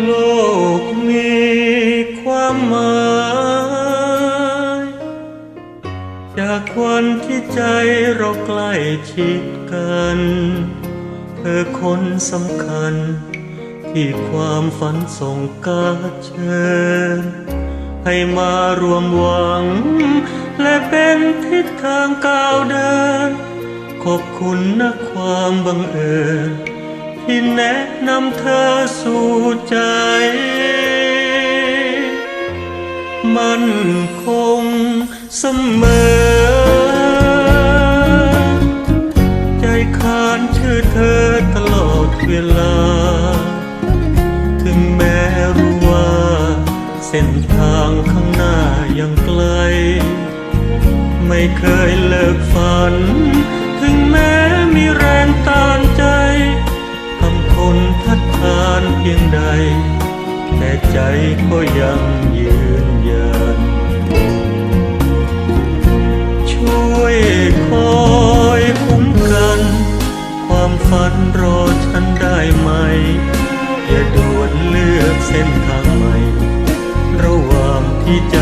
โลกมีความหมายจากวันที่ใจเราใกล้ชิดกัน เธอคนสำคัญ ที่ความฝันส่งกาเชิญ ให้มารวมหวัง และเป็นทิศทางก้าวเดิน ขอบคุณนะความบังเอิญ ที่แนะนำเธอสู่ใจ มันคงเสมอ ใจขานชื่อเธอตลอดเวลา ถึงแม้รู้ว่า เส้นทางข้างหน้ายังไกล ไม่เคยเลิกฝัน ก็ยังยืนยัน ช่วยคอยคุ้มกัน ความฝันรอฉันได้ไหม อย่าด่วนเลือกเส้นทางใหม่ ระหว่างที่จะ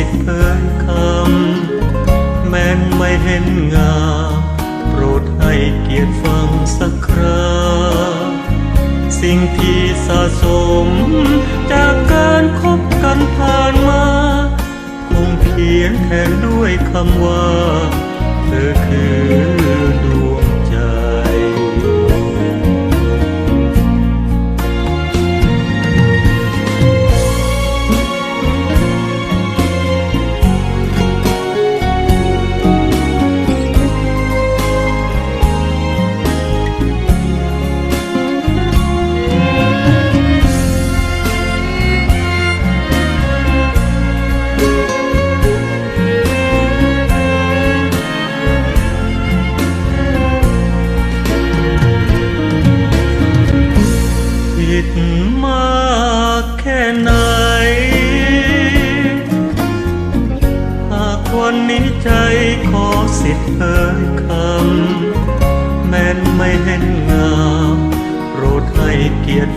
สิทธิ์เผยคำ แม้นไม่เห็นงา โปรดให้เกียรติฟังสักครา สิ่งที่สะสม จากการคบกันผ่านมา คงเขียนแทนด้วยคำว่า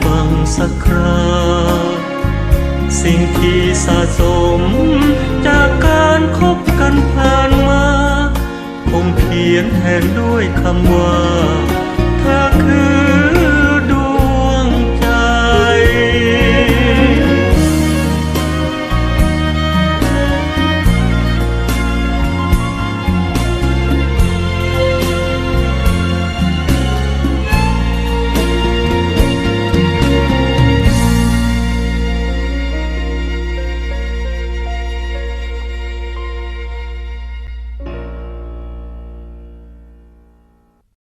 ฟังสักคราสิ่งที่สะสมจากการคบกันผ่านมา คงเขียนแทนด้วยคำว่า